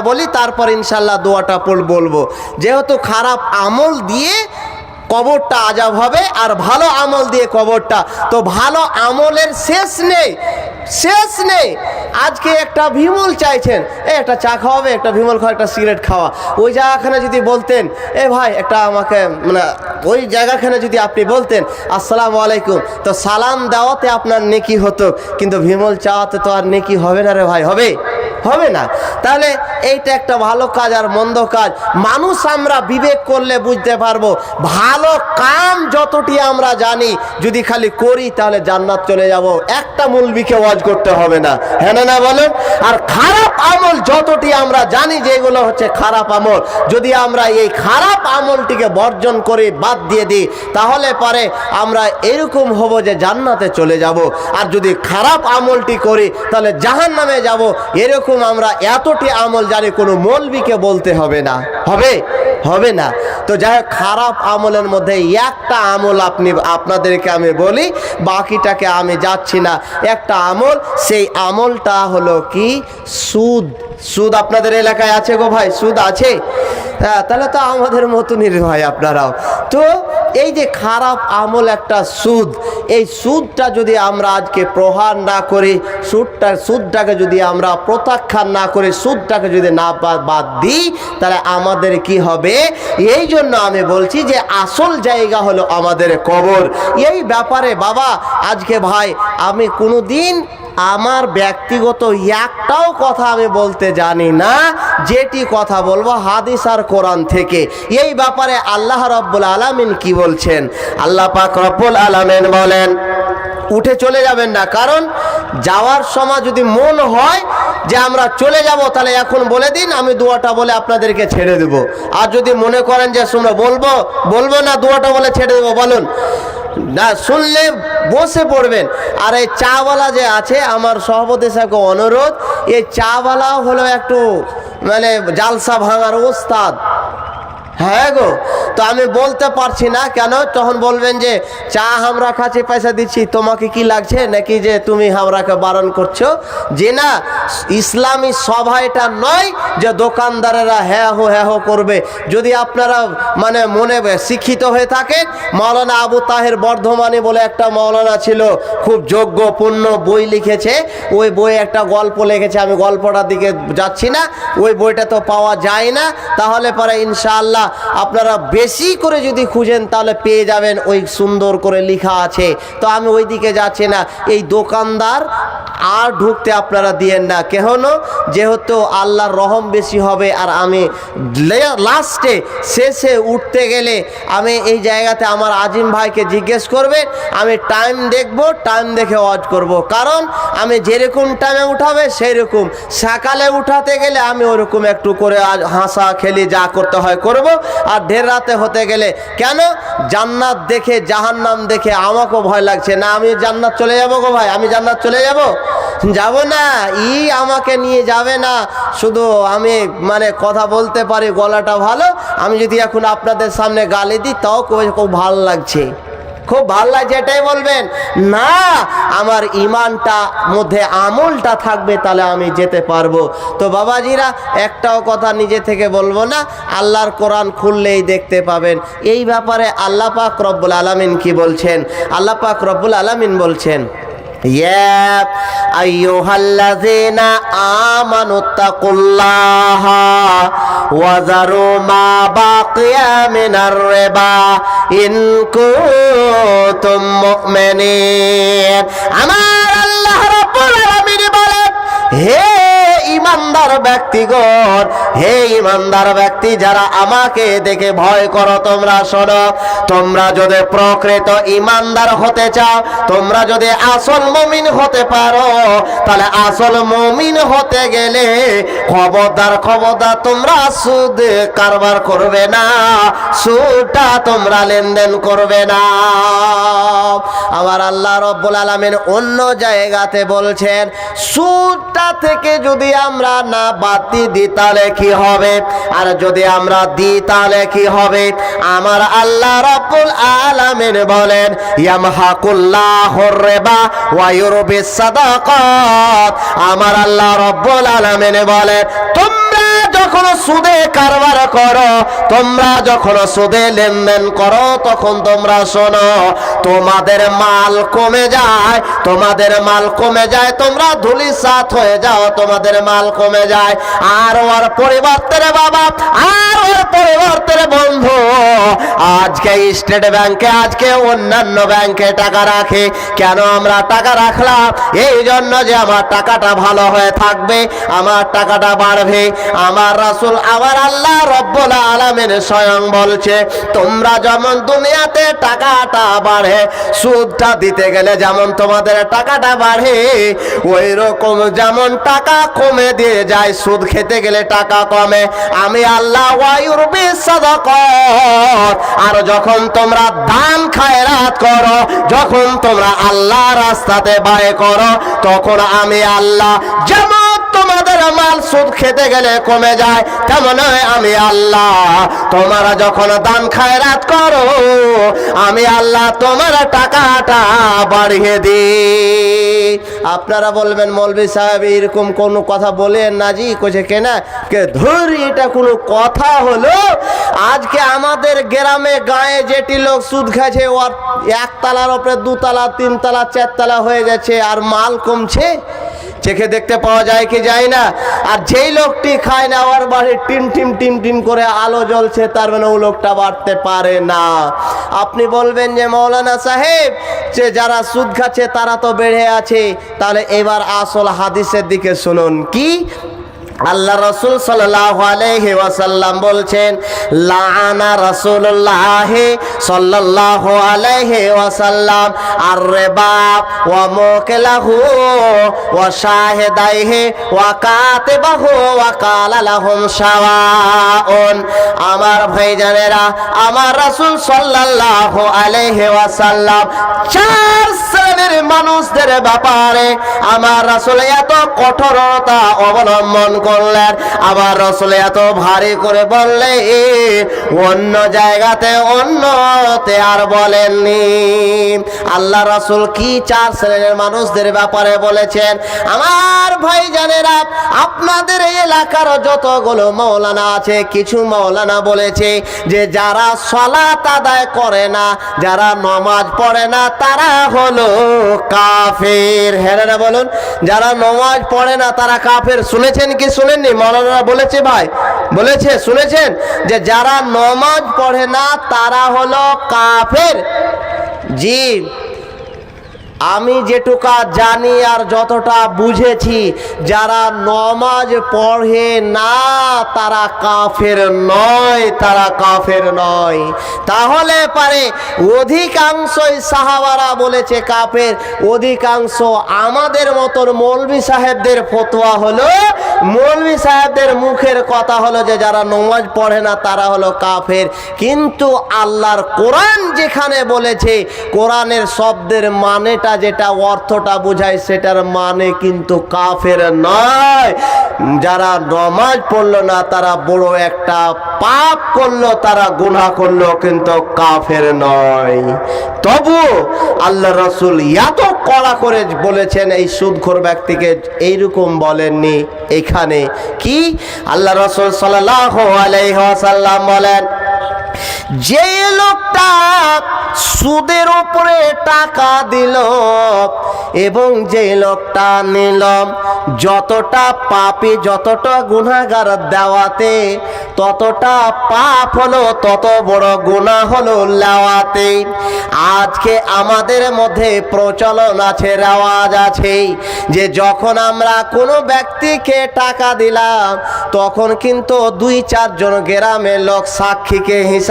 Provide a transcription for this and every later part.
বলি তারপর ইনশাল্লাহ দোয়াটা বলব। যেহেতু খারাপ আমল দিয়ে কবরটা আজাব হবে আর ভালো আমল দিয়ে কবরটা। তো ভালো আমলের শেষ নেই শেষ নেই। আজকে একটা ভিমল চাইছেন, এ একটা চা খাওয়াবে, একটা ভিমল খাওয়া, একটা সিগারেট খাওয়া। ওই জায়গাখানে যদি বলতেন, এ ভাই, একটা আমাকে মানে ওই জায়গাখানে যদি আপনি বলতেন, আসসালামু আলাইকুম, তো সালাম দেওয়াতে আপনার নেকি হতো, কিন্তু ভিমল চাওয়াতে তো আর নেকি হবে না রে ভাই, হবে? হবে না। তাহলে এইটা একটা ভালো কাজ আর মন্দ কাজ। মানুষ আমরা বিবেক করলে বুঝতে পারব, ভালো কাম যতটি আমরা জানি, যদি খালি করি তাহলে জান্নাত চলে যাব। একটা মুলবিকে ওয়াজ করতে হবে না। হ্যাঁ না বলেন? আর খারাপ আমল যতটি আমরা জানি যেগুলো হচ্ছে খারাপ আমল, যদি আমরা এই খারাপ আমলটিকে বর্জন করে বাদ দিয়ে দিই, তাহলে পরে আমরা এরকম হব যে জান্নাতে চলে যাব। আর যদি খারাপ আমলটি করি, তাহলে জাহান নামে যাব। এরকম আমরা এতটি আমল জানি কোনো মৌলবিকে বলতে হবে না। হবে? হবে না। তো যাই খারাপ আমলের মধ্যে একটা আমল আপনি, আপনাদেরকে আমি বলি, বাকিটাকে আমি যাচ্ছি না। একটা আমল, সেই আমলটা হলো কি? সুদ। সুদ আপনাদের এলাকায় আছে গো ভাই? সুদ আছে? হ্যাঁ তাহলে তো আমাদের মতনই ভাই আপনারাও। তো এই যে খারাপ আমল একটা সুদ এই সুদটা যদি আমরা আজকে প্রহার না করে, সুদটা সুদটাকে যদি আমরা প্রত্যাখ্যান না করে, সুদটাকে যদি না বাদ দিই, তাহলে আমাদের কি হবে? এই জন্য আমি বলছি যে আসল জায়গা হলো আমাদের কবর। এই ব্যাপারে বাবা, আজকে ভাই, আমি কোনো দিন আমার ব্যক্তিগত একটাও কথা আমি বলতে জানি না, যেটি কথা বলব হাদিস আর কোরআন থেকে। এই ব্যাপারে আল্লাহ রব্বুল আলামিন কি বলছেন? আল্লাহ পাক রব্বুল আলামিন বলেন, উঠে চলে যাবেন না, কারণ যাওয়ার সময় যদি মন হয় যে আমরা চলে যাব, তাহলে এখন বলে দিন, আমি দোয়াটা বলে আপনাদেরকে ছেড়ে দেব। আর যদি মনে করেন যে, শুনে, বলব বলব না, দোয়াটা বলে ছেড়ে দেবো, বলুন। না, শুনলে বসে পড়বেন। আর এই চাওয়ালা যে আছে, আমার সভাপতি সাহেবকে অনুরোধ, এই চাওয়ালা হলো একটু মানে জালসা ভাঙার ওস্তাদ। হ্যাঁ গো, তো আমি বলতে পারছি না কেন? তখন বলবেন যে, চা আমরা খাচ্ছি, পয়সা দিচ্ছি, তোমাকে কি লাগছে? নাকি যে তুমি আমরাকে বারণ করছ? যে না, ইসলামী সভা এটা নয় যে দোকানদারেরা হ্যাঁ হো হ্যাঁ হো করবে। যদি আপনারা মানে মনে শিক্ষিত হয়ে থাকেন, মাওলানা আবু তাহের বর্ধমানে বলে একটা মাওলানা ছিল, খুব যোগ্য, পূর্ণ বই লিখেছে। ওই বই একটা গল্প লিখেছে, আমি গল্পটার দিকে যাচ্ছি না, ওই বইটা তো পাওয়া যায় না। তাহলে পরে ইনশাআল্লাহ আপনারা বেশি করে যদি খুঁজেন, তাহলে পেয়ে যাবেন ওই সুন্দর করে লেখা আছে। তো আমি ওই দিকে যাচ্ছি না। এই দোকানদার আর ঢুকতে আপনারা দিয়েন না। কেন যেহেতু আল্লাহর রহম বেশি হবে আর আমি লাস্টে, শেষে উঠতে গেলে আমি এই জায়গাতে আমার আজিম ভাইকে জিজ্ঞেস করবে, আমি টাইম দেখব টাইম দেখে ওয়াজ করব। কারণ আমি যেরকম টাইমে উঠাবে সেই রকম সকালে উঠাতে গেলে আমি ওরকম একটু করে হাসা খেলি যা করতে হয় করব। আর ঢের রাতে হতে গেলে কেন? জান্নাত দেখে, জাহান্নাম দেখে আমাকেও ভয় লাগছে। না, আমি জান্নাত চলে যাব গো ভাই? আমি জান্নাত চলে যাব? যাব না, ই আমাকে নিয়ে যাবে না। শুধু আমি মানে কথা বলতে পারি, গলাটা ভালো। আমি যদি এখন আপনাদের সামনে গালি দিই, তাও খুব ভালো লাগছে। খুব ভালো লাগছে, এটাই বলবেন। না, আমার ইমানটা মধ্যে আমলটা থাকবে, তাহলে আমি যেতে পারব। তো বাবাজিরা, একটাও কথা নিজে থেকে বলব না, আল্লাহর কোরআন খুললেই দেখতে পাবেন। এই ব্যাপারে আল্লাহ পাক রব্বুল আলামিন কি বলছেন? আল্লাহ পাক রব্বুল আলামিন বলছেন يا أيها الذين آمنوا اتقوا الله وذروا ما بقي من الربا إن كنتم مؤمنين আমার আল্লাহ রাব্বুল আলামিন বলেন হে ইমানদার ব্যক্তিগণ, হে ইমানদার ব্যক্তি, যারা আমাকে দেখে ভয় করো, তোমরা শোনো, তোমরা যদি প্রকৃত ইমানদার হতে চাও, তোমরা যদি আসল মমিন হতে পারো, তাহলে আসল মমিন হতে গেলে খবরদার খবরদার তোমরা সুদ কারবার করবে না, সুদটা তোমরা লেনদেন করবে না। আমার আল্লাহ রব্বুল আলমের অন্য জায়গাতে বলছেন, সুদটা থেকে যদি আমরা না বাতি দিই তাহলে কি হবে। আর যদি আমরা দিই তাহলে কি হবে, আমার আল্লাহ রাব্বুল আলামিন বলেন, ইয়ামহাকুল্লাহুর রিবা ওয়া ইউরবিস সাদাকাত। আমার আল্লাহ রব্বুল আলামিন বলেন তোমরা সুদে কারবার করো, তোমরা যখন সুদে লেনদেন করো, তখন তোমরা শোনো, তোমাদের মাল কমে যায়, তোমাদের মাল কমে যায়, তোমরা ধুলিসাত হয়ে যাও, তোমাদের মাল কমে যায়। আর ওর পরিবর্তে রে বাবা, আর ওর পরিবর্তে রে বন্ধু, আজকে স্টেট ব্যাংকে, আজকে অন্যান্য ব্যাংকে টাকা রাখে। কেন আমরা টাকা রাখলাম? এই জন্য যে আমার টাকাটা ভালো হয়ে থাকবে, আমার টাকাটা বাড়বে, আমার রাসূল আমার আল্লাহ রব্বুল আলামিন স্বয়ং বলছে, তোমরা যেমন দুনিয়াতে টাকাটা বাড়ে, সুদটা দিতে গেলে যেমন তোমাদের টাকাটা বাড়ে ওই রকম যেমন টাকা কমে দিয়ে যায়, সুদ খেতে গেলে টাকা কমে। আমি আল্লাহ ওয়ায়ুর বিসাদাকত আর যখন তোমরা দান খায়রাত করো, যখন তোমরা আল্লাহ রাস্তাতে ব্যয় করো, তখন আমি আল্লাহ যেমন তোমাদের মাল সুদ খেতে গেলে কমে যায়, তেমন আমি আল্লাহ। তোমরা যখন দান খায়রাত করো, আমি আল্লাহ তোমার টাকাটা বাড়িয়ে দিই। আপনারা বলবেন, মৌলভি সাহেব, এরকম কোনো কথা বলেন না জি কোছে কেনা? কে ধরি, এটা কোনো কথা হলো? আজকে আমাদের গ্রামে গায়ে যেটি লোক সুদ খাচ্ছে ওর একতলার ওপরে দুতলা, তিনতলা, চারতলা হয়ে যাচ্ছে, আর মাল কমছে। চেখে দেখতে পাওয়া যায় কি যায় না। আর যেই লোকটি খায় না, ওর বাড়ি টিম টিম টিম টিম করে আলো জ্বলছে, তার মানে ও লোকটা বাড়তে পারে না। আপনি বলবেন যে, মৌলানা সাহেব, যে যারা সুদ খাচ্ছে, তারা তো বেড়ে আছে। তাহলে এবার আসল হাদিসের দিকে শুনুন। কি? আল্লাহ রসুল সাল্লাল্লাহু আলাইহি ওয়াসাল্লাম বলছেন, লাআনা রাসূলুল্লাহ সাল্লাল্লাহু আলাইহি ওয়াসাল্লাম আর রিবা ওয়া মুকিলাহু ওয়া শাহিদাইহি ওয়া কাতিবাহু ওয়া কালা লাহুম শাওয়াউন। আমার ভাইজানেরা, আমার রাসূল সাল্লাল্লাহু আলাইহি ওয়াসাল্লাম চার শ্রেণির মানুষদের ব্যাপারে আমার রাসূল এত কঠোরতা অবলম্বন করলেন আবার রসুল এত ভারী করে বললে অন্য জায়গাতে অন্যতে আর বলেননি। আল্লাহ রসুল কি চার শ্রেণির মানুষদের ব্যাপারে বলেছেন? আমার ভাই জানেরা, আপনাদের এই এলাকার যতগুলো মৌলানা আছে, কিছু মৌলানা বলেছে যে যারা সলাত আদায় করে না, যারা নমাজ পড়ে না, তারা হলো কাফের। হ্যাঁ না বলুন? যারা নমাজ পড়ে না, তারা কাফের। শুনেছেন কি শুনেননি? মৌলানা বলেছে ভাই। বলেছে, শুনেছেন? যে যারা নমাজ পড়ে না, তারা হলো কাফের। জি আমি যেটুকা জানি আর যতটা বুঝেছি, যারা নমাজ পড়ে না, তারা কাফের নয়, তারা কাফের নয়। তাহলে পারে, অধিকাংশই সাহাবারা বলেছে কাফের, অধিকাংশ আমাদের মতন মৌলবি সাহেবদের ফতোয়া হলো মৌলবি সাহেবদের মুখের কথা হলো যে যারা নমাজ পড়ে না, তারা হলো কাফের। কিন্তু আল্লাহর কোরআন যেখানে বলেছে, কোরআনের শব্দের মানেটা যেটা, অর্থটা বোঝায়, সেটার মানে কিন্তু কাফের নয়। যারা নমাজ পড়ল না, তারা বড় একটা পাপ করল, তারা গুণা করল, কিন্তু কাফের নয়। তবু আল্লাহ রসুল এত কড়া করে বলেছেন এই সুদখোর ব্যক্তিকে এইরকম বলেননি এখানে। কি? আল্লাহ রসুল সাল্লাহ আলাইসাল্লাম বলেন যে লোকটা সুদের উপরে টাকা দিল এবং যে লোকটা নিল, যতটা পাপে, যতটা গুনাহগার দেওয়াতে, ততটা পাপ হলো, তত বড় গুনাহ হলো লেওয়াতে। আজকে আমাদের মধ্যে প্রচলন আছে, রেওয়াজ আছে, যে যখন আমরা কোনো ব্যক্তিকে টাকা দিলাম, তখন কিন্তু দুই চারজন গ্রামের লোক সাক্ষীকে হিসাবে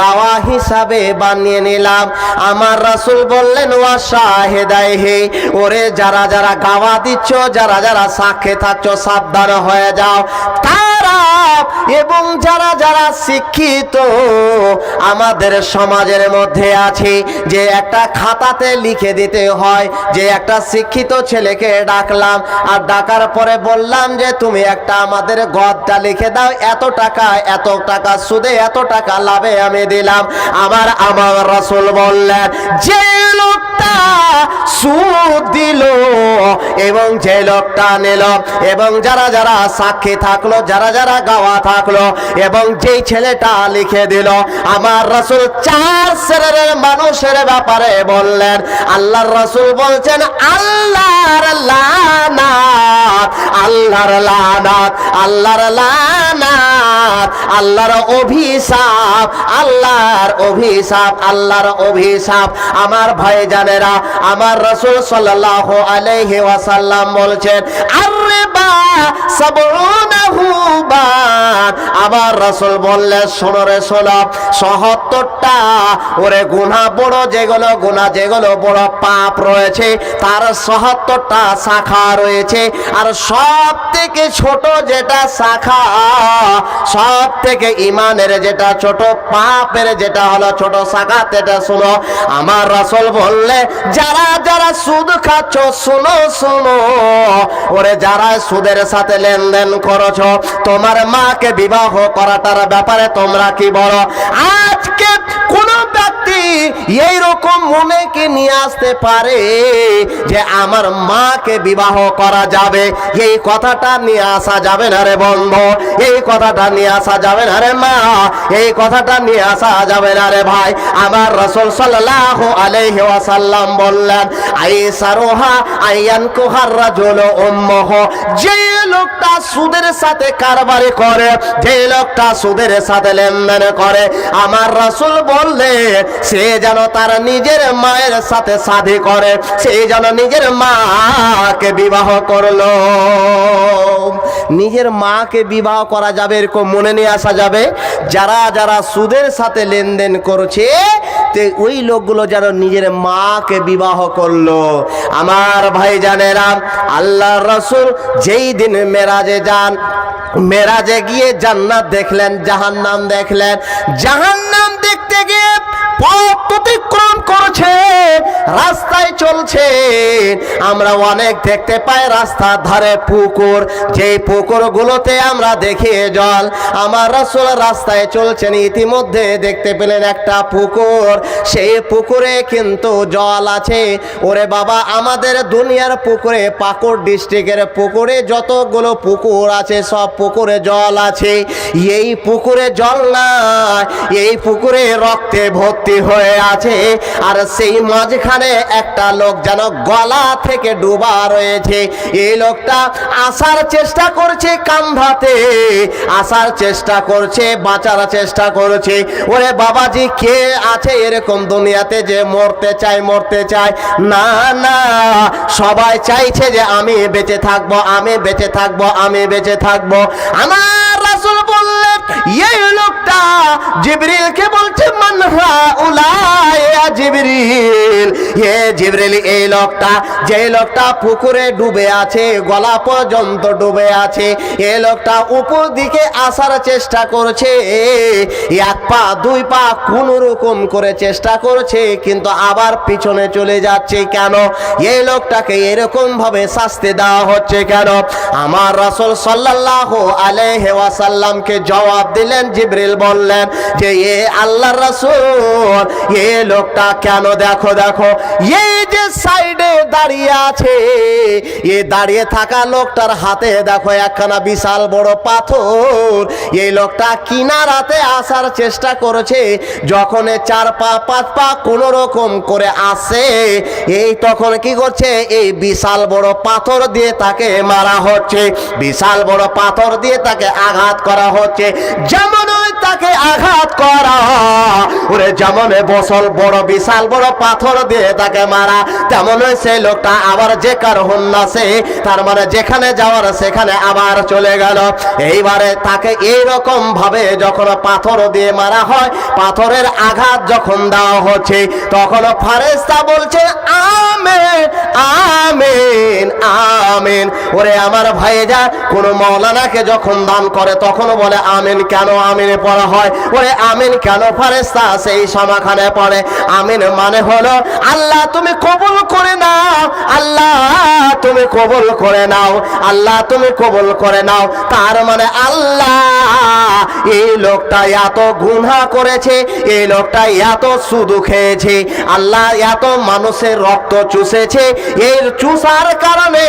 গাওয়া হিসাবে বানিয়ে নিলাম। আমার রাসুল বললেন, ওয়া শাহেদাই হে, ওরে যারা যারা গাওয়া দিচ্ছ, যারা যারা সাক্ষে থাকছ, সাবধান হয়ে যাও। তারা এবং যারা যারা শিক্ষিত, আমাদের সমাজের মধ্যে আছে, যে একটা খাতাতে লিখে দিতে হয়, যে একটা শিক্ষিত ছেলেকে ডাকলাম, আর ডাকার পরে বললাম যে, তুমি একটা আমাদের গদটা লিখে দাও, এত টাকা এত টাকা সুদে, এত টাকা লাভে আমি দিলাম। আমার আমার রাসূল বললেন, যে লোকটা সুদ দিল এবং যে লোকটা নিল, এবং যারা যারা সাক্ষী থাকল, যারা যারা গাওয়া থাকল থাকল এবং যেই ছেলেটা লিখে দিল, আমার রসুল চার শ্রেণির মানুষের ব্যাপারে বললেন। আল্লাহর রসুল বলছেন, আল্লাহর লানাত আল্লাহর লানাত আল্লাহর লানাত, আল্লাহর অভিশাপ আল্লাহর অভিশাপ আল্লাহর অভিশাপ। আমার ভাই জানেরা আমার রসুল সাল্লাল্লাহু আলাইহি ওয়াসাল্লাম বলছেন, আরে সাবউনাহু রসুল বললেন শোনো রে, শোনো, সহত্তরটা, ওরে গুনাহ বড় যেগুলো গুনাহ যেগুলো বড় পাপ রয়েছে, তার সহত্তরটা শাখা রয়েছে। আর সব থেকে ছোট যেটা শাখা সব থেকে ইমানের যেটা ছোট, পাপের যেটা হলো ছোট শাখা এটা শুনো। আমার রসল বললে, যারা যারা সুদ খাচ্ছ, শুনো শুনো, ওরে যারা সুদের সাথে লেনদেন করছ। তোমার মাকে বিবাহ করাটার ব্যাপারে তোমরা কি বলো? আজকে কোন ব্যক্তি এই রকম মনে কি নিয়ে আসতে পারে যে আমার মাকে বিবাহ করা যাবে। এই কথাটা নিয়ে আসা যাবে না রে বন্ধু। এই কথাটা নিয়ে আসা যাবে না রে মা। এই কথাটা নিয়ে আসা যাবে না রে ভাই। আমার রসুল সাল্লাল্লাহু আলাইহি ওয়াসাল্লাম বললেন আইসারুহা আইয়ান কুহার রাজুল উম্মহ। যে লোকটা সুদের সাথে কারবারি করে, যে লোকটা সুদের সাথে লেনদেন করে, আমার রাসূল বললে সে যেন তার নিজের মায়ের সাথে শাদী করে, সে যেন নিজের মাকে বিবাহ করল। নিজের মাকে বিবাহ করা যাবে এরকম মনে নিয়ে আসা যাবে, যারা যারা সুদের সাথে লেনদেন করছে, তে ওই লোকগুলো যেন নিজের মাকে বিবাহ করল। আমার ভাই জানেরা আল্লাহ রসুল যেই দিন মেরাজে যান, মেরাজে গিয়ে জান্নাত দেখলেন, জাহান্নাম দেখলেন, জাহান্নাম দেখতে গিয়ে পথ অতিক্রম করছে, রাস্তায় চলছে। আমরা অনেক দেখতে পাই রাস্তার ধারে পুকুর। যে পুকুর গুলোতে আমরা দেখি জল, আমার রাসূল রাস্তায় চলছেন, ইতিমধ্যে দেখতে পেলেন একটা পুকুর। সেই পুকুরে কিন্তু জল আছে। ওরে বাবা, আমাদের দুনিয়ার পুকুরে, পাকুড় ডিস্ট্রিক্টের পুকুরে যতগুলো পুকুর আছে, সব পুকুরে জল আছে। এই পুকুরে জল না এই পুকুরে রক্তে ভর্তি হয়ে আছে। আর সেই মাঝখানে একটা লোক যেন গলা থেকে ডুবা রয়েছে। এই লোকটা আসার চেষ্টা করছে কান্ধাতে, আসার চেষ্টা করছে, বাঁচার চেষ্টা করছে। ওরে বাবাজি, কে আছে এরকম দুনিয়াতে যে মরতে চায় মরতে চায়? না না, সবাই চাইছে যে আমি বেঁচে থাকব, আমি বেঁচে থাকব, আমি বেঁচে থাকব। আমার এই লোকটা জিবরিলকে বলছে মানহা উলায়া জিবরিল। হে জিবরিল, এই লোকটা, যে লোকটা পুকুরে ডুবে আছে, গলা পর্যন্ত ডুবে আছে এই লোকটা উপর দিকে আসার চেষ্টা করছে, এক পা, দুই পা কোন রকম করে চেষ্টা করছে, কিন্তু আবার পিছনে চলে যাচ্ছে কেন? এই লোকটাকে এরকম ভাবে শাস্তি দেওয়া হচ্ছে কেন? আমার রাসূল সাল্লাল্লাহু আলাইহি ওয়াসাল্লামকে জবাব দিলেন, জিব্রিল বললেন, যে এ আল্লাহর রাসূল, এ লোকটা কেন দেখো দেখো, এই যে সাইডে দাঁড়িয়ে আছে। এ দাঁড়িয়ে থাকা লোকটার হাতে দেখো একখানা বিশাল বড় পাথর। এই লোকটা কিনারাতে আসার চেষ্টা করেছে। যখন চার পা, পাঁচ পা কোন রকম করে আসে, এই তখন কি করছে? এই বিশাল বড় পাথর দিয়ে তাকে মারা হচ্ছে। বিশাল বড় পাথর দিয়ে তাকে আঘাত করা হচ্ছে। যেমন তাকে আঘাত করা। ওরে যেমন বসল বড় বিশাল বড় পাথর দিয়ে তাকে মারা, তেমন সেই লোকটা আবার যে কার হন্যাসে তার মানে যেখানে যাওয়ার সেখানে আবার চলে গেল। এইবারে তাকে এই রকম ভাবে যখন পাথর দিয়ে মারা হয়, পাথরের আঘাত যখন দেওয়া হচ্ছে, তখন ফারেস্তা বলছে, আমেন আমেন আমেন। ওরে আমার ভাইজা কোন মৌলানাকে যখন দান করে, তখন বলে, আমিন কেন আমিনে পড়া হয়? ওরে, আমিন কেন ফারেস্তা সেই সমাখানে পড়ে? আমিন মানে হলো, আল্লাহ তুমি কবুল করে নাও। আল্লাহ, তুমি কবুল করে নাও। আল্লাহ, তুমি কবুল করে নাও। তার মানে আল্লাহ, এই লোকটা এত গুনহা করেছে, এই লোকটা এত সুদু খেয়েছে। আল্লাহ এত মানুষের রক্ত চুষেছে। চুষার কারণে,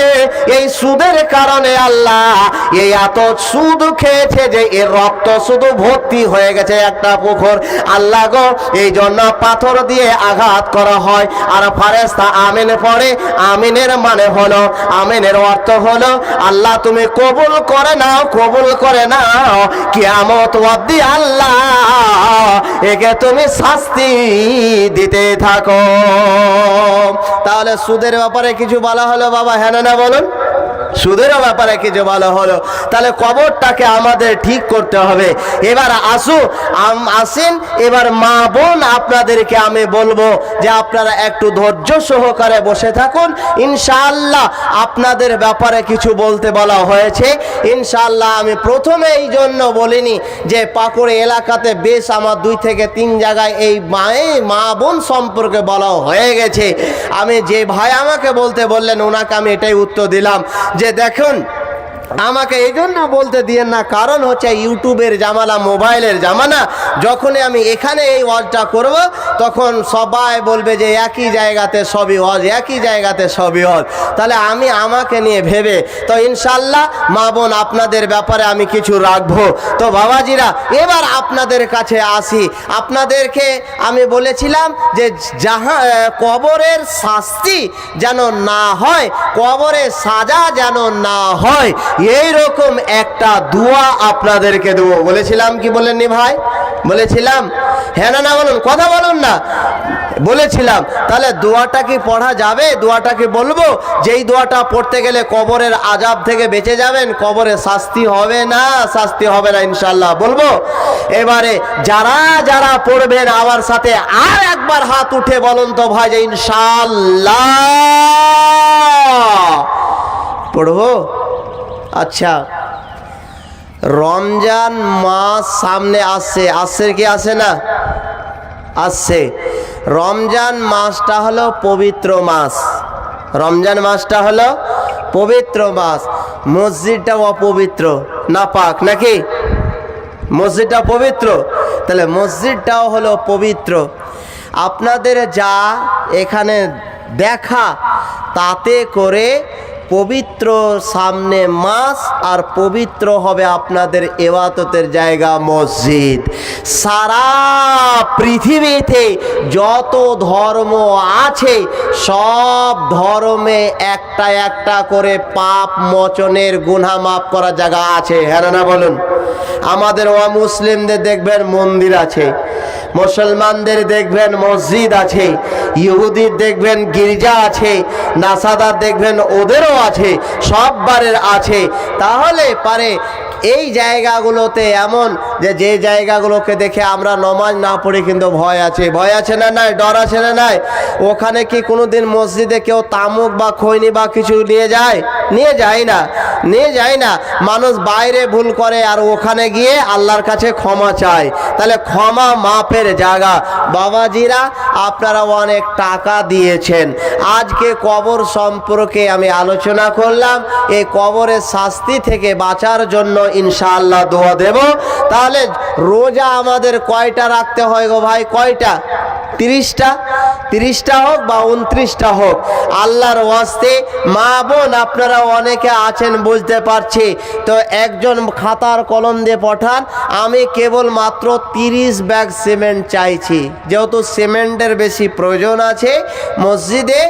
এই সুদের কারণে আল্লাহ এই এত সুদ খেয়েছে যে এর রক্ত শুধু ভর্তি হয়ে গেছে একটা পুকুর। আল্লাহ গো এই জন্য পাথর দিয়ে আঘাত করা হয়। আর ফারেস্তা আমিন পড়ে আমিনের মানে হলো, আমিনের অর্থ হলো, আল্লাহ তুমি কবুল করে নাও, কবুল করে নাও, কিয়ামত অব্দি আল্লাহ একে তুমি শাস্তি দিতে থাকো। তাহলে সুদের ব্যাপারে কিছু বলা হলো বাবা হ্যাঁ না বলুন। সুদেরও ব্যাপারে কিছু ভালো হলো। তাহলে কবরটাকে আমাদের ঠিক করতে হবে। এবার আসু আসেন, এবার মা বোন আপনাদেরকে আমি বলব যে আপনারা একটু ধৈর্য সহকারে বসে থাকুন। ইনশাআল্লাহ আপনাদের ব্যাপারে কিছু বলতে বলা হয়েছে। ইনশাআল্লাহ আমি প্রথমে এই জন্য বলিনি যে পাকুড়ে এলাকাতে বেশ আমার দুই থেকে তিন জায়গায় এই মায়ে, মা বোন সম্পর্কে বলা হয়ে গেছে। আমি যে ভাই আমাকে বলতে বললেন, ওনাকে আমি এটাই উত্তর দিলাম যে দেখুন আমাকে এই জন্য বলতে দিয়েন না, কারণ হচ্ছে ইউটিউবের জামানা, মোবাইলের জামানা। যখনই আমি এখানে এই ওয়াজটা করব, তখন সবাই বলবে যে একই জায়গাতে সবই ওয়াজ, একই জায়গাতে সবই ওয়াজ। তাহলে আমি আমাকে নিয়ে ভেবে, তো ইনশাল্লাহ মা বোন, আপনাদের ব্যাপারে আমি কিছু রাখব। তো বাবাজিরা, এবার আপনাদের কাছে আসি। আপনাদেরকে আমি বলেছিলাম যে যাহা কবরের শাস্তি যেন না হয়, কবরের সাজা যেন না হয়। এই রকম একটা দোয়া আপনাদেরকে দেবো। বলেছিলাম কি বলেননি ভাই? বলেছিলাম। হ্যাঁ না না বলুন, কথা বলুন না। বলেছিলাম, তাহলে দোয়াটা কি পড়া যাবে? দোয়াটা কি বলব? যেই দোয়াটা পড়তে গেলে কবরের আজাব থেকে বেঁচে যাবেন, কবরে শাস্তি হবে না, শাস্তি হবে না ইনশাল্লাহ বলব, এবারে যারা যারা পড়বেন আমার সাথে, আর একবার হাত উঠে বলুন তো ভাই যে ইনশাল্লাহ পড়ব? আচ্ছা। রমজান মাস সামনে আসছে। আসছে কি আসে না? আসছে। রমজান মাসটা হলো পবিত্র মাস। রমজান মাসটা হলো পবিত্র মাস। মসজিদটা অপবিত্র। না পাক নাকি? মসজিদটা পবিত্র। তাহলে মসজিদটাও হলো পবিত্র। আপনাদের যা এখানে দেখা, তাতে করে পবিত্র সামনে মাস আর পবিত্র হবে আপনাদের এবাদতের জায়গা মসজিদ। সারা পৃথিবীতে যত ধর্ম আছে, সব ধর্মে একটা একটা করে পাপ মোচনের গুনা মাফ করার জায়গা আছে। হ্যাঁ না বলুন? আমাদের অমুসলিমদের দেখবেন মন্দির আছে। মুসলমানদের দেখবেন মসজিদ আছে, ইহুদির দেখবেন গির্জা আছে, নাসাদার দেখবেন ওদেরও আছে সব বারের আছে। তাহলে পারে এই জায়গাগুলোতে এমন যে যে জায়গাগুলোকে দেখে আমরা নমাজ না পড়ি কিন্তু ভয় আছে। ভয় আছে না নাই? ডর আছে না নাই? ওখানে কি কোনো দিন মসজিদে কেউ তামুক বা খৈনি বা কিছু নিয়ে যায়? নিয়ে যায় না। নিয়ে যায় না। মানুষ বাইরে ভুল করে আর ওখানে গিয়ে আল্লাহর কাছে ক্ষমা চায়। তাহলে ক্ষমা মাপের জায়গা। বাবাজিরা, আপনারা অনেক টাকা দিয়েছেন। আজকে কবর সম্পর্কে আমি আলোচনা করলাম। এই কবরের শাস্তি থেকে বাঁচার জন্য ইনশাআল্লাহ দোয়া দেব। তাহলে রোজা আমাদের কয়টা রাখতে হয় গো ভাই? কয়টা? তিরিশটা? তিরিশটা হোক বা উনত্রিশটা হোক, আল্লাহর ওয়াস্তে মা বোন আপনারা অনেকে আছেন বুঝতে পারছি। তো একজন খাতার কলম দিয়ে পাঠান, আমি কেবল মাত্র তিরিশ ব্যাগ সিমেন্ট চাইছি। যেহেতু সিমেন্টের বেশি প্রয়োজন আছে মসজিদে,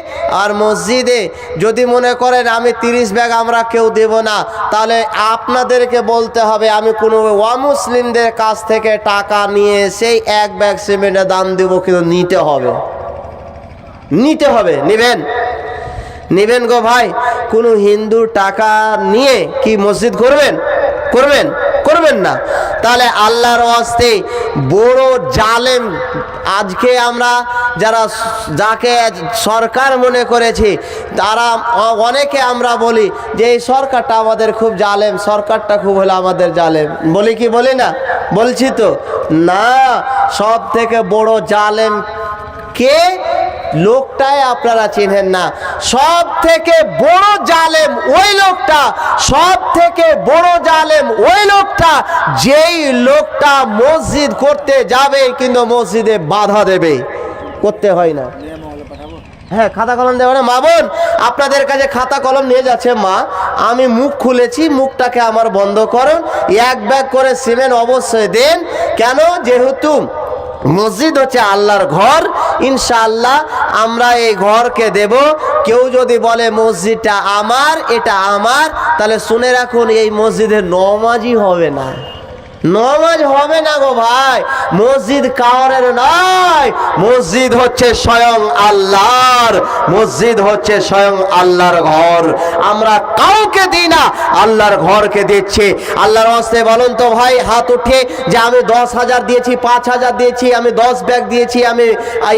আর মসজিদে যদি মনে করেন আমি তিরিশ ব্যাগ আমরা কেউ দেব না, তাহলে আপনাদেরকে বলতে হবে, আমি কোনো অমুসলিমদের কাছ থেকে টাকা নিয়ে সেই এক ব্যাগ সিমেন্টের দাম দেবো, কিন্তু নিতে হবে। নিতে হবে, নেবেন। নেবেন গো ভাই, কোনো হিন্দু টাকা নিয়ে কি মসজিদ করবেন? করবেন? করবেন না। তাহলে আল্লাহর অস্তে বড় জালেম আজকে আমরা যারা যাকে সরকার মনে করেছি, তারা অনেকে আমরা বলি যে এই সরকারটা আমাদের খুব জালেম, সরকারটা খুব হলো আমাদের জালেম। বলি কি বলি না? বলছি তো, না সব থেকে বড় জালেম কে? লোকটাই আপনারা চিনেন না। সব থেকে বড় জালেম ওই লোকটা সব থেকে বড় জালেম ওই লোকটা, যেই লোকটা মসজিদ করতে যাবে কিন্তু মসজিদে বাধা দেবে। করতে হয় না। হ্যাঁ খাতা কলম দেওয়া না। মা বোন, আপনাদের কাছে খাতা কলম নিয়ে যাচ্ছে মা। আমি মুখ খুলেছি, মুখটাকে আমার বন্ধ করুন। এক ব্যাগ করে সিমেন্ট অবশ্যই দেন। কেন? যেহেতু মসজিদ হচ্ছে আল্লাহর ঘর। ইনশাআল্লাহ আমরা এই ঘরকে দেব। কেউ যদি বলে, মসজিদটা আমার, এটা আমার, তাহলে শুনে রাখুন, এই মসজিদে নমাজই হবে না। নমাজ হবে না গো ভাই। মসজিদ কাওয়ারের নয়। মসজিদ হচ্ছে স্বয়ং আল্লাহর। মসজিদ হচ্ছে স্বয়ং আল্লাহর ঘর। আমরা কাউকে দিই না, আল্লাহর ঘরকে দিচ্ছি। আল্লাহর হস্তে বলুন তো ভাই, হাত উঠে যে আমি দশ হাজার দিয়েছি, পাঁচ হাজার দিয়েছি, আমি দশ ব্যাগ দিয়েছি, আমি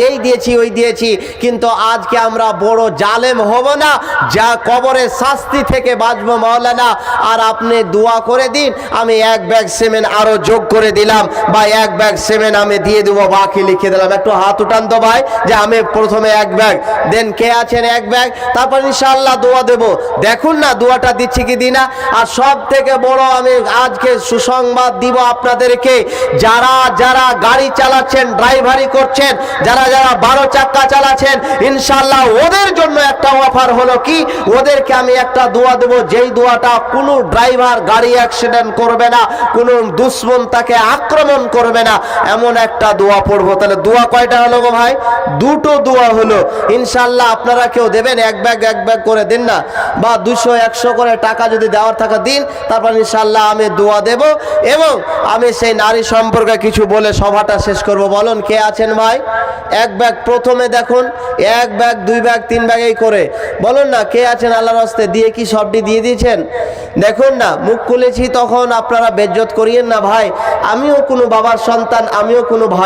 এই দিয়েছি, ওই দিয়েছি। কিন্তু আজকে আমরা বড় জালেম হব না, যা কবরের শাস্তি থেকে বাঁচবো মাওলানা আর আপনি দোয়া করে দিন, আমি এক ব্যাগ সিমেন্ট আরও যোগ করে দিলাম। বা এক ব্যাগ সিমেন্ট আমি দিয়ে দেবো, বাকি লিখে দিলাম। একটু হাত উঠান তো ভাই, যে আমি প্রথমে এক ব্যাগ দেন কে আছেন এক ব্যাগ তারপর ইনশাআল্লাহ দোয়া দেব। দেখুন না, দোয়াটা দিচ্ছি কি দিনা আর সব থেকে বড় আমি আজকে সুসংবাদ দিব আপনাদেরকে। যারা যারা গাড়ি চালাচ্ছেন, ড্রাইভারি করছেন, যারা যারা বারো চাক্কা চালাচ্ছেন ইনশাল্লাহ ওদের জন্য একটা অফার হলো কি? ওদেরকে আমি একটা দোয়া দেব। যেই দোয়াটা কোনো ড্রাইভার গাড়ি অ্যাক্সিডেন্ট করবে না, কোনো দুশ্মন তাকে আক্রমণ করবে না। এমন একটা দোয়া পড়ব। তাহলে দোয়া কয়টা হলো গো ভাই? দুটো দোয়া হলো। ইনশাল্লাহ আপনারা কেউ দেবেন? এক ব্যাগ এক ব্যাগ করে দিন না। বা দুশো, একশো করে টাকা যদি দেওয়ার থাকা দিন। তারপর ইনশাল্লাহ আমি দোয়া দেব। এবং আমি সেই নারী সম্পর্কে কিছু বলে সভাটা শেষ করব। বলুন, কে আছেন ভাই? এক ব্যাগ প্রথমে দেখুন। এক ব্যাগ, দুই ব্যাগ, তিন ব্যাগ এই করে। বলুন না, কে আছেন আল্লাহর হস্তে? দিয়ে কি সবটি দিয়ে দিয়েছেন? দেখুন না, মুখ খুলেছি তখন আপনারা বেজ্জত করিয়েন না ভাই আমিও কোনো বাবার সন্তান আমিও কোনো ভাই